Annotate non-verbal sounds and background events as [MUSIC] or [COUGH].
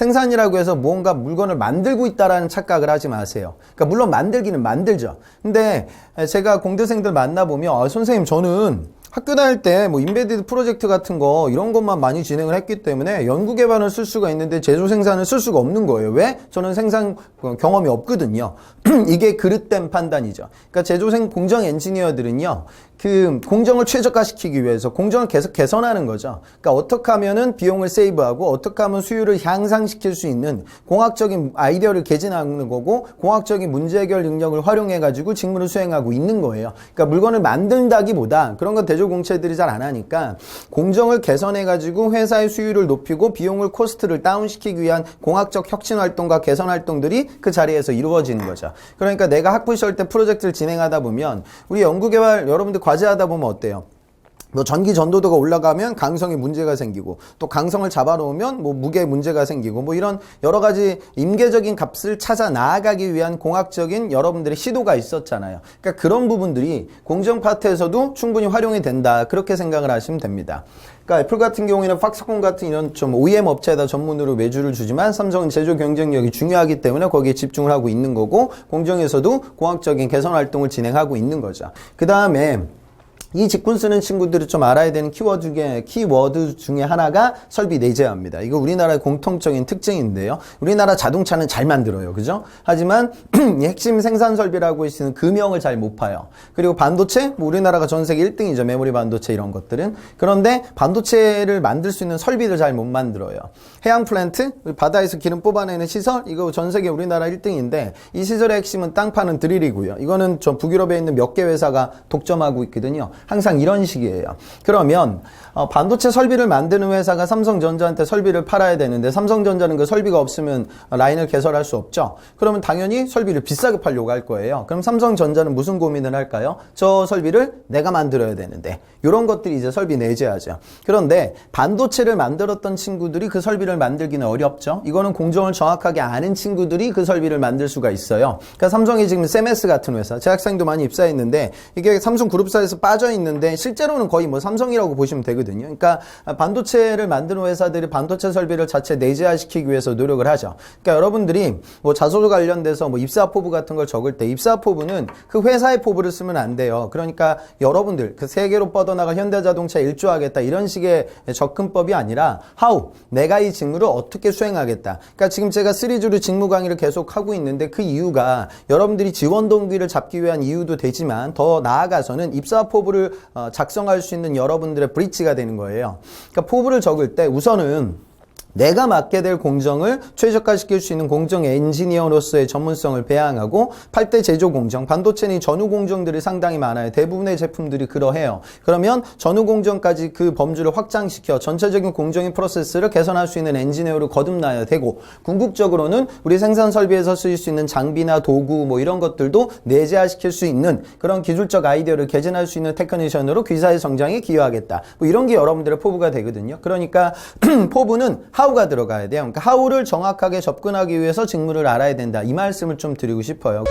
생산이라고 해서 무언가 물건을 만들고 있다라는 착각을 하지 마세요. 그러니까 물론 만들기는 만들죠. 근데 제가 공대생들 만나보면 아, 선생님 저는 학교 다닐 때 뭐 인베디드 프로젝트 같은 거 이런 것만 많이 진행을 했기 때문에 연구 개발을 쓸 수가 있는데 제조 생산을 쓸 수가 없는 거예요. 왜? 저는 생산 경험이 없거든요. [CLEARS THROAT] 이게 그릇된 판단이죠. 그러니까 제조생 공정 엔지니어들은요. 그 공정을 최적화시키기 위해서 공정을 계속 개선하는 거죠. 그러니까 어떻게 하면은 비용을 세이브하고 어떻게 하면 수율을 향상시킬 수 있는 공학적인 아이디어를 개진하는 거고 공학적인 문제 해결 능력을 활용해 가지고 직무를 수행하고 있는 거예요. 그러니까 물건을 만든다기보다 그런 건 대조 공채들이 잘 안 하니까 공정을 개선해 가지고 회사의 수율을 높이고 비용을 코스트를 다운시키기 위한 공학적 혁신 활동과 개선 활동들이 그 자리에서 이루어지는 거죠. 그러니까 내가 학부 시절 때 프로젝트를 진행하다 보면 우리 연구 개발 여러분들 과제하다 보면 어때요? 뭐 전기 전도도가 올라가면 강성에 문제가 생기고 또 강성을 잡아놓으면 뭐 무게 문제가 생기고 뭐 이런 여러 가지 임계적인 값을 찾아 나아가기 위한 공학적인 여러분들의 시도가 있었잖아요. 그러니까 그런 부분들이 공정 파트에서도 충분히 활용이 된다 그렇게 생각을 하시면 됩니다. 그러니까 애플 같은 경우에는 팍스콘 같은 이런 좀 OEM 업체에다 전문으로 매주를 주지만 삼성은 제조 경쟁력이 중요하기 때문에 거기에 집중을 하고 있는 거고 공정에서도 공학적인 개선 활동을 진행하고 있는 거죠. 그 다음에 이 직군 쓰는 친구들이 좀 알아야 되는 키워드 중에, 키워드 중에 하나가 설비 내재화입니다. 이거 우리나라의 공통적인 특징인데요. 우리나라 자동차는 잘 만들어요. 그죠? 하지만 [CLEARS THROAT] 이 핵심 생산 설비라고 있는 금형을 잘 못 파요. 그리고 반도체, 뭐 우리나라가 전 세계 1등이죠. 메모리 반도체 이런 것들은. 그런데 반도체를 만들 수 있는 설비를 잘 못 만들어요. 해양 플랜트, 바다에서 기름 뽑아내는 시설, 이거 전 세계 우리나라 1등인데 이 시설의 핵심은 땅 파는 드릴이고요. 이거는 전 북유럽에 있는 몇 개 회사가 독점하고 있거든요. 항상 이런 식이에요. 그러면 어, 반도체 설비를 만드는 회사가 삼성전자한테 설비를 팔아야 되는데 삼성전자는 그 설비가 없으면 라인을 개설할 수 없죠. 그러면 당연히 설비를 비싸게 팔려고 할 거예요. 그럼 삼성전자는 무슨 고민을 할까요? 저 설비를 내가 만들어야 되는데 이런 것들이 이제 설비 내재하죠. 그런데 반도체를 만들었던 친구들이 그 설비를 만들기는 어렵죠. 이거는 공정을 정확하게 아는 친구들이 그 설비를 만들 수가 있어요. 그러니까 삼성이 지금 세메스 같은 회사, 제 학생도 많이 입사했는데 이게 삼성 그룹사에서 빠져 있는데 실제로는 거의 뭐 삼성이라고 보시면 되거든요. 그러니까 반도체를 만드는 회사들이 반도체 설비를 자체 내재화시키기 위해서 노력을 하죠. 그러니까 여러분들이 뭐 자소서 관련돼서 뭐 입사 포부 같은 걸 적을 때 입사 포부는 그 회사의 포부를 쓰면 안 돼요. 그러니까 여러분들 그 세계로 뻗어나가 현대자동차 일조하겠다 이런 식의 접근법이 아니라 how 내가 이 직무를 어떻게 수행하겠다. 그러니까 지금 제가 시리즈로 직무 강의를 계속 하고 있는데 그 이유가 여러분들이 지원 동기를 잡기 위한 이유도 되지만 더 나아가서는 입사 포부를 어, 작성할 수 있는 여러분들의 브릿지가 되는 거예요. 그러니까 포부를 적을 때 우선은 내가 맡게 될 공정을 최적화시킬 수 있는 공정 엔지니어로서의 전문성을 배양하고 8대 제조 공정, 반도체는 전후 공정들이 상당히 많아요. 대부분의 제품들이 그러해요. 그러면 전후 공정까지 그 범주를 확장시켜 전체적인 공정의 프로세스를 개선할 수 있는 엔지니어로 거듭나야 되고 궁극적으로는 우리 생산 설비에서 쓰일 수 있는 장비나 도구 뭐 이런 것들도 내재화시킬 수 있는 그런 기술적 아이디어를 개진할 수 있는 테크니션으로 귀사의 성장에 기여하겠다. 뭐 이런 게 여러분들의 포부가 되거든요. 그러니까 [CLEARS THROAT] 포부는 하우가 들어가야 돼요. 그러니까 하우를 정확하게 접근하기 위해서 직무를 알아야 된다. 이 말씀을 좀 드리고 싶어요.